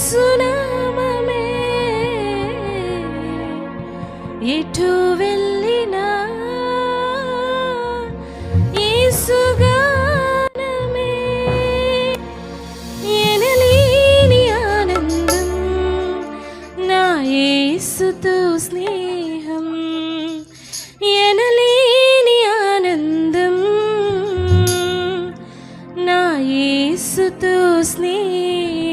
యేసునామమే ఎటు వెళ్ళినా యేసుగానమే ఎనలేని ఆనందం నా యేసుతో స్నేహం ఎనలేని ఆనందం నా యేసుతో స్నేహం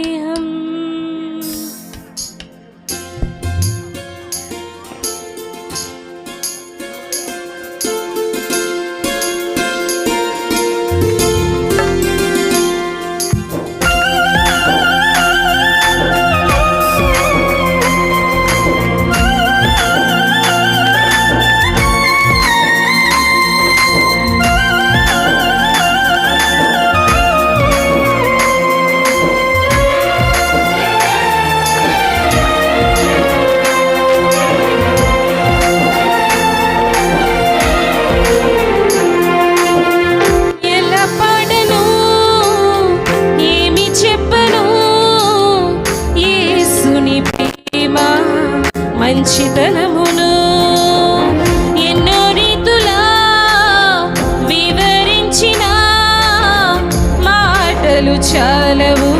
చాలవు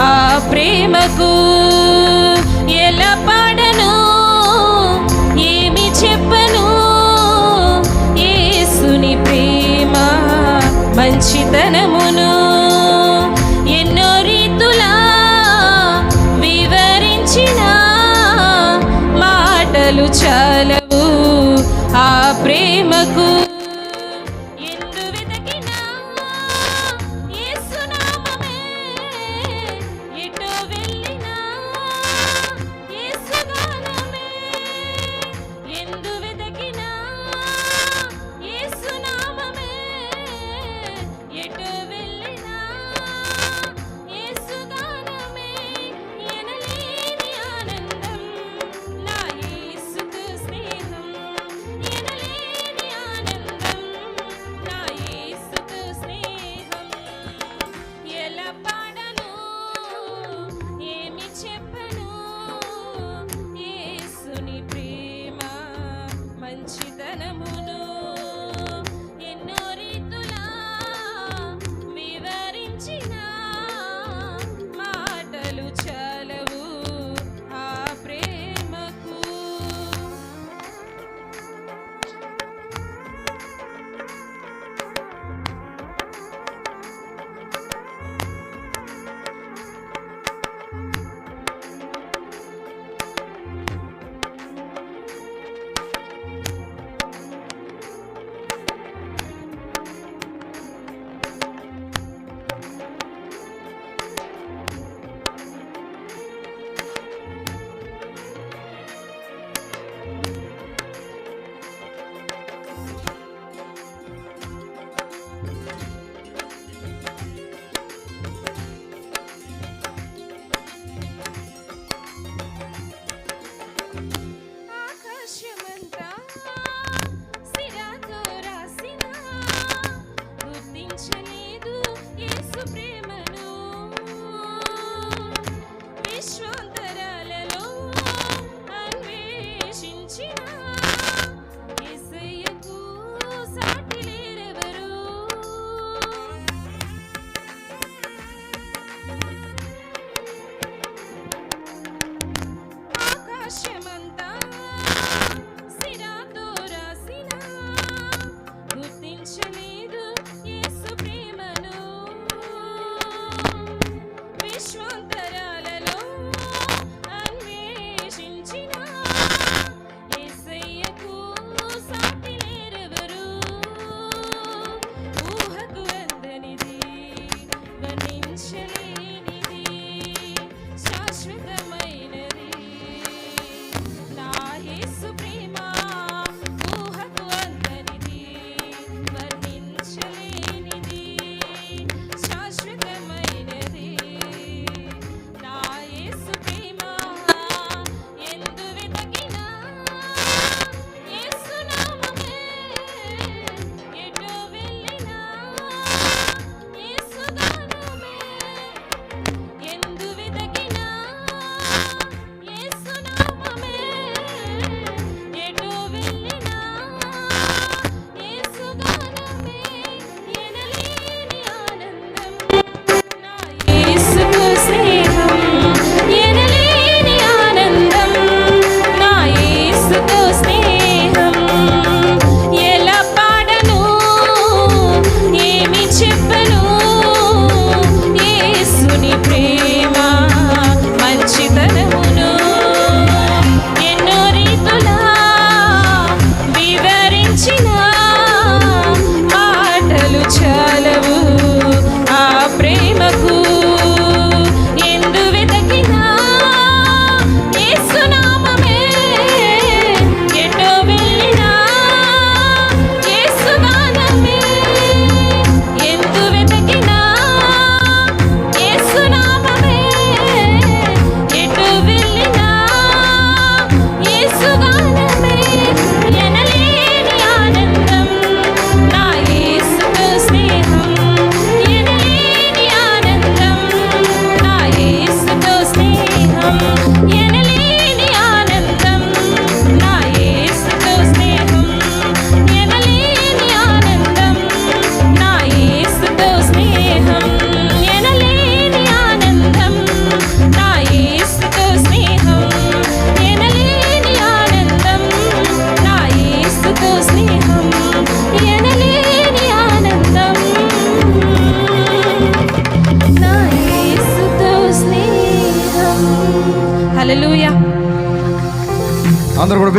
ఆ ప్రేమకు.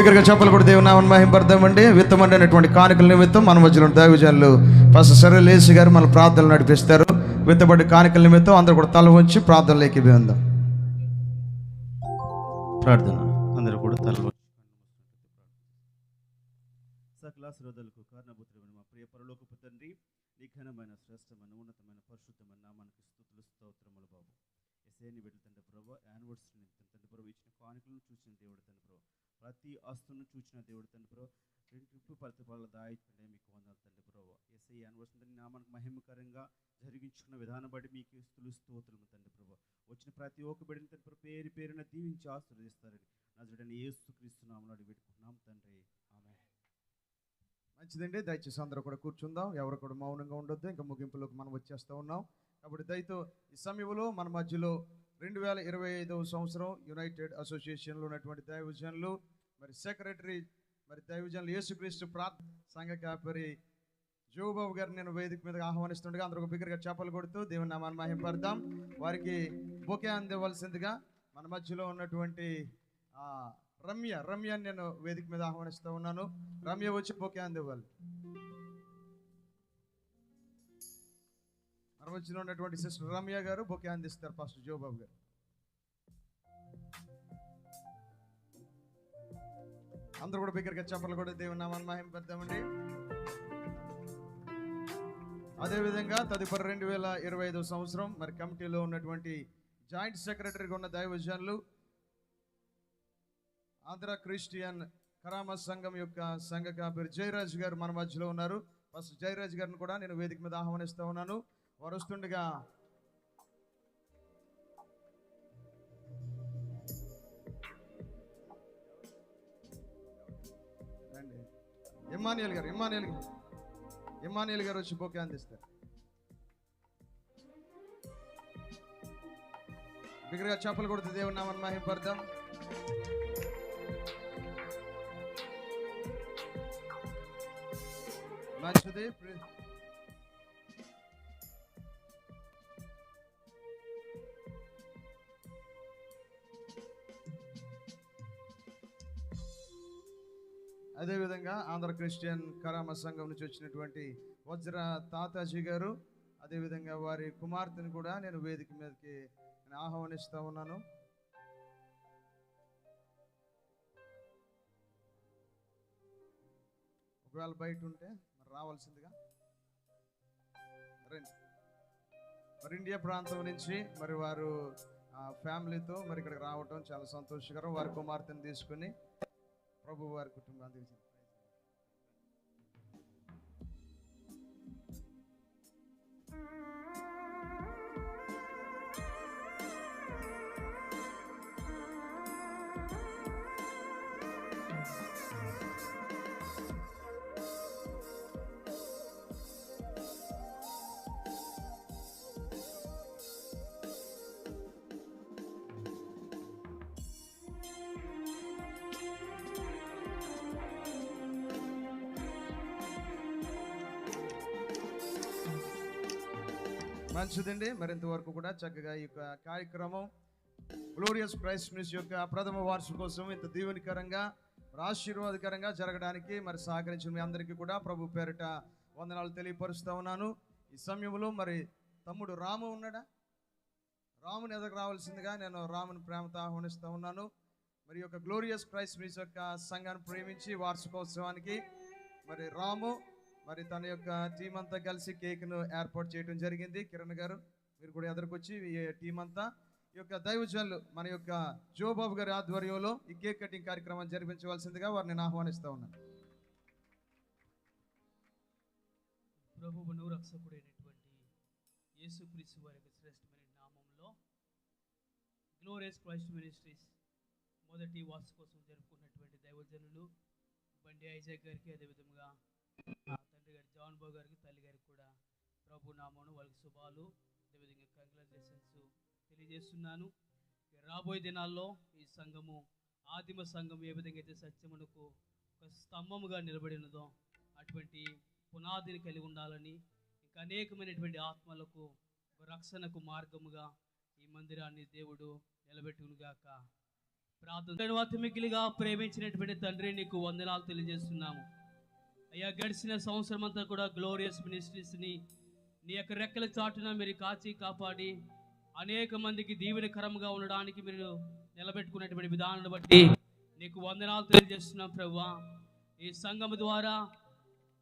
దగ్గరగా చెప్పలు కూడా దేవుని నామని మహింపడదామండి విత్తమండి అనేటువంటి కానుకల నిమిత్తం మన మధ్యలో దైవజనులు ఫస్ట్ సరే లేసి గారు మన ప్రార్థనలు నడిపిస్తారు. విత్తబడి కానుకల నిమిత్తం అందరూ కూడా తల ఉంచి ప్రార్థనలోకి వెళ్దాం ప్రార్థన. అందరూ కూడా తల సకల శ్రోతలకు కారణభూతుడమైన మా ప్రియ పరలోకపు తండ్రి నీ ఘనమైన శ్రేష్టమైన ఉన్నతమైన పరిశుద్ధమైన నామానికి స్థుతులు స్తోత్రములు బాబు. ఎస్ఐని బిడ్డ తండ్రి ప్రభు యానివర్సరీ తండ్రి ప్రభు ఇచ్చిన కానుకలను చూసిన దేవుడు తండ్రి ప్రభు. ప్రతి ఆస్తును చూసిన దేవుడు తండ్రి ప్రభు. రెండు ప్రతిఫలాలు దాయించండి మీకు వందలు తండ్రి ప్రభు. ఎస్ఐ యానివర్సరీ నామానికి మహిమకరంగా జరిగించుకున్న విధానం బట్టి మీకు స్థులు స్తోత్రము తండ్రి ప్రభు. వచ్చిన ప్రతి ఒక్క బిడ్డని తండ్రి ప్రభు పేరు పేరున దీవించి ఆశీర్వదిస్తారని నజరుడని ఏసు క్రీస్తునామములో అడిగి పెట్టుకుంటున్నాం తండ్రి. ఆమె మంచిదండి. దయచేసి అందరూ కూడా కూర్చుందాం. ఎవరు కూడా మౌనంగా ఉండొద్దు. ఇంకా ముగింపులోకి మనం వచ్చేస్తూ ఉన్నాం. కాబట్టి దయతో ఈ సమయంలో మన మధ్యలో రెండు వేల ఇరవై ఐదవ సంవత్సరం యునైటెడ్ అసోసియేషన్లో ఉన్నటువంటి దైవజనులు మరి సెక్రటరీ మరి దైవజనులు యేసుక్రీస్తు ప్రార్థ సంఘ కాపరి జోబాబు గారిని నేను వేదిక మీద ఆహ్వానిస్తుండగా అందరూ ఒక బిగ్గరగా చేపలు కొడుతూ దేవుని నామాన్ని మహింపడదాం వారికి బొకే అందివ్వాల్సిందిగా మన మధ్యలో ఉన్నటువంటి రమ్య రమ్య నేను వేదిక మీద ఆహ్వానిస్తూ ఉన్నాను. రమ్య వచ్చి బొకే అందివ్వాలి. మన ఉన్నటువంటి సిస్టర్ రమ్య గారు బొకే అందిస్తారు ఫస్ట్ జోబాబు గారు. అందరూ కూడా బిగ్గరగా చెప్పలు కూడా దేవుని నామాన్ని మహింపడదామండి అదేవిధంగా తదుపరి రెండు వేల ఇరవై ఐదో సంవత్సరం మరి కమిటీలో ఉన్నటువంటి జాయింట్ సెక్రటరీగా ఉన్న దైవజనులు ఆంధ్ర క్రిస్టియన్ కరామ సంఘం యొక్క సంఘ కాపరి జయరాజ్ గారు మన మధ్యలో ఉన్నారు. ఫస్ట్ జయరాజ్ గారిని కూడా నేను వేదిక మీద ఆహ్వానిస్తూ ఉన్నాను. వారు వస్తుండగా రండి. ఇమ్మానియల్ గారు ఇమ్మానియల్ గారు. ఇమ్మానియల్ గారు వచ్చి బొకే అందిస్తారు. బిగ్గరగా చేపలు కొడుతూ దేవుని నామని మహింపడదాం మంచిది. ఆంధ్ర క్రిస్టియన్ కరామ సంఘం నుంచి వచ్చినటువంటి వజ్ర తాతాజీ గారు అదేవిధంగా వారి కుమార్తెను కూడా నేను వేదిక మీదకి నేను ఆహ్వానిస్తూ ఉన్నాను. ఒకవేళ బయట ఉంటే మరి రావాల్సిందిగా. రండి. మరి ఇండియా ప్రాంతం నుంచి మరి వారు ఫ్యామిలీతో మరి ఇక్కడికి రావటం చాలా సంతోషకరం. వారి కుమార్తెను తీసుకుని ప్రభు వారి కుటుంబానికి Mm-hmm. మంచిదండి. మరింత వరకు కూడా చక్కగా ఈ యొక్క కార్యక్రమం గ్లోరియస్ క్రైస్ట్ మినిస్ యొక్క ప్రథమ వార్షికోత్సవం ఇంత దీవెనికరంగా ఆశీర్వాదకరంగా జరగడానికి మరి సహకరించిన మీ అందరికీ కూడా ప్రభు పేరిట వందనాలు తెలియపరుస్తూ ఉన్నాను. ఈ సమయంలో మరి తమ్ముడు రాము ఉన్నాడా? రాముని ఎదురు రావాల్సిందిగా నేను రాముని ప్రేమతో ఆహ్వానిస్తూ ఉన్నాను. మరి యొక్క గ్లోరియస్ క్రైస్ట్ మినిస్ యొక్క సంఘాన్ని ప్రేమించి వార్షికోత్సవానికి మరి రాము మరి తన యొక్క టీం అంతా కలిసి కేక్ను ఏర్పాటు చేయడం జరిగింది. కిరణ్ గారు మీరు కూడా ఎదురుకొచ్చి ఈ టీం అంతా ఈ యొక్క దైవజనులు మన యొక్క జోబాబు గారి ఆధ్వర్యంలో ఈ కేక్ కటింగ్ కార్యక్రమాన్ని జరిపించవలసిందిగా వారిని ఆహ్వానిస్తూ ఉన్నాను ప్రభువును రక్షకుడైనటువంటి యేసుక్రీస్తు వారి యొక్క శ్రేష్టమైన నామంలో గ్లోరియస్ క్రైస్ట్ మినిస్ట్రీస్ మొదటి వాసు కోసం జరుపుకున్నటువంటి దైవజనులు బండి ఐజాక్ గారికి అదేవిధంగా గారికి తల్లి గారికి కూడా ప్రభు నామను వాళ్ళకి శుభాలు అదేవిధంగా కంగ్రాచులేషన్స్ తెలియజేస్తున్నాను. రాబోయే దినాల్లో ఈ సంఘము ఆదిమ సంఘం ఏ విధంగా అయితే సత్యమునకు ఒక స్తంభముగా నిలబడినదో అటువంటి పునాదిని కలిగి ఉండాలని ఇంకా అనేకమైనటువంటి ఆత్మలకు ఒక రక్షణకు మార్గముగా ఈ మందిరాన్ని దేవుడు నిలబెట్టునుగాక. ప్రార్థన తర్వాత మిగిలిగా ప్రేమించినటువంటి తండ్రి నీకు వందనాలు తెలియజేస్తున్నాము. అయ్యా గడిచిన సంవత్సరం అంతా కూడా గ్లోరియస్ మినిస్ట్రీస్ని నీ యొక్క రెక్కల చాటున మీరు కాచి కాపాడి అనేక మందికి దీవెనకరంగా ఉండడానికి మీరు నిలబెట్టుకునేటువంటి విధానాన్ని బట్టి నీకు వందనాలు తెలియజేస్తున్నాం ప్రభా ఈ సంఘం ద్వారా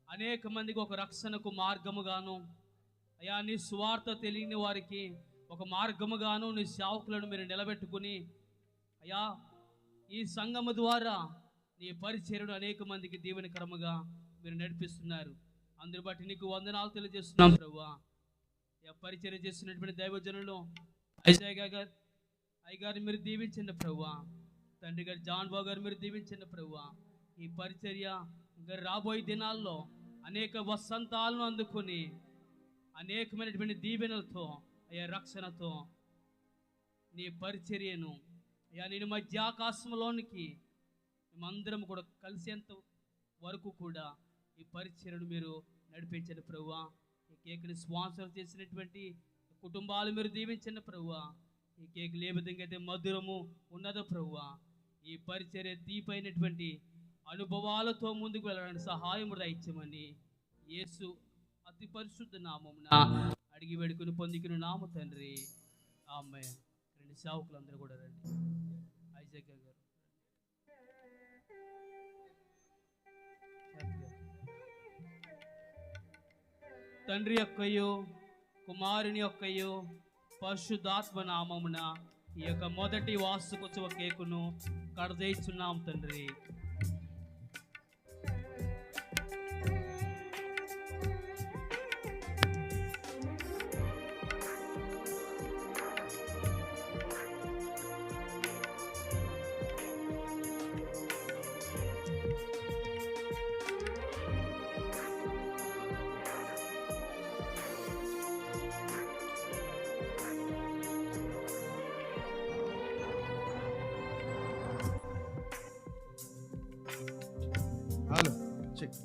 అనేక మందికి ఒక రక్షణకు మార్గముగాను అయ్యా నీ స్వార్థ తెలియని వారికి ఒక మార్గముగాను నీ సేవకులను మీరు నిలబెట్టుకుని అయ్యా ఈ సంఘము ద్వారా నీ పరిచర్యను అనేక మందికి దీవెనకరముగా మీరు నడిపిస్తున్నారు అందరి బట్టి నీకు వందనాలు తెలియజేస్తున్నాం ప్రభా అయ్యా పరిచర్య చేస్తున్నటువంటి దైవజనులు ఐజాయ్ గారు అయ్యగారు మీరు దీవించండి ప్రభువా. తండ్రి గారు జాన్ బాబు గారు మీరు దీవించండి ప్రభువా. ఈ పరిచర్య ఇంకా రాబోయే దినాల్లో అనేక వసంతాలను అందుకొని అనేకమైనటువంటి దీవెనలతో అయ్యా రక్షణతో నీ పరిచర్యను అయ్యా నేను మధ్య ఆకాశంలోనికి మేమందరం కూడా కలిసేంత వరకు కూడా ఈ పరిచయను మీరు నడిపించండి ప్రభువా. ఈ కేక్ని స్పాన్సర్ చేసినటువంటి కుటుంబాలు మీరు దీవించండి ప్రభువా. ఈ కేక్ ఏ విధంగా అయితే మధురము ఉన్నదో ప్రభువా. ఈ పరిచర్య దీపైనటువంటి అనుభవాలతో ముందుకు వెళ్ళడానికి సహాయం దయచమని యేసు అతి పరిశుద్ధ నామమున అడిగి వేడుకుని పొందికిన నామ తండ్రి. ఆమె రెండు సేవకులందరూ కూడా రండి. ఐజాక్ గారు. తండ్రి యొక్కయో కుమారుని యొక్కయో పరిశుద్ధాత్మ నామమున ఈ యొక్క మొదటి వార్షికోత్సవ కేకును కడదేస్తున్నాం తండ్రి. చెక్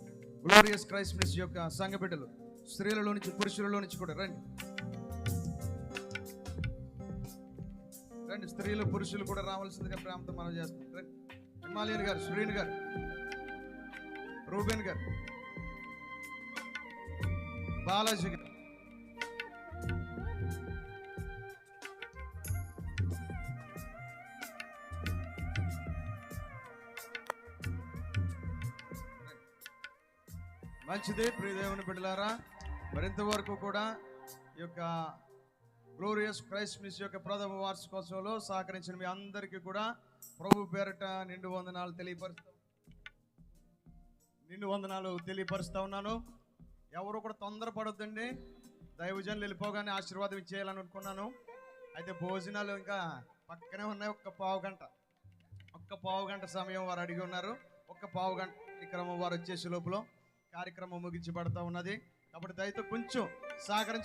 గ్లోరియస్ క్రైస్ట్ మిస్ యొక్క సంఘ బిడ్డలు స్త్రీలలో నుంచి పురుషులలో నుంచి కూడా రండి. రండి స్త్రీలు పురుషులు కూడా రావాల్సిందిగా ప్రేమతో మనం చేస్తాం రండి. హిమాలయన్ గారు సురీన్ గారు రూబెన్ గారు బాలాజీ గారు. మంచిది ప్రియదేవుని బిడ్డలారా. మరింత వరకు కూడా ఈ యొక్క గ్లోరియస్ క్రైస్ట్ మిస్ యొక్క ప్రథమ వార్షికోత్సవంలో సహకరించిన మీ అందరికీ కూడా ప్రభు పేరట నిండు వందనాలు తెలియపరుస్తా నిండు వందనాలు తెలియపరుస్తా ఉన్నాను. ఎవరు కూడా తొందరపడొద్దండి. దైవజనులు వెళ్ళిపోగానే ఆశీర్వాదం ఇచ్చేయాలని అనుకున్నాను. అయితే భోజనాలు ఇంకా పక్కనే ఉన్నాయి ఒక్క పావు గంట. ఒక్క పావు గంట సమయం వారు అడిగి ఉన్నారు. ఒక్క పావు గంట క్రమం వారు వచ్చేసి లోపల. కార్యక్రమం ముగించబడతా ఉన్నది. కాబట్టి దయతో కొంచెం సహకరించి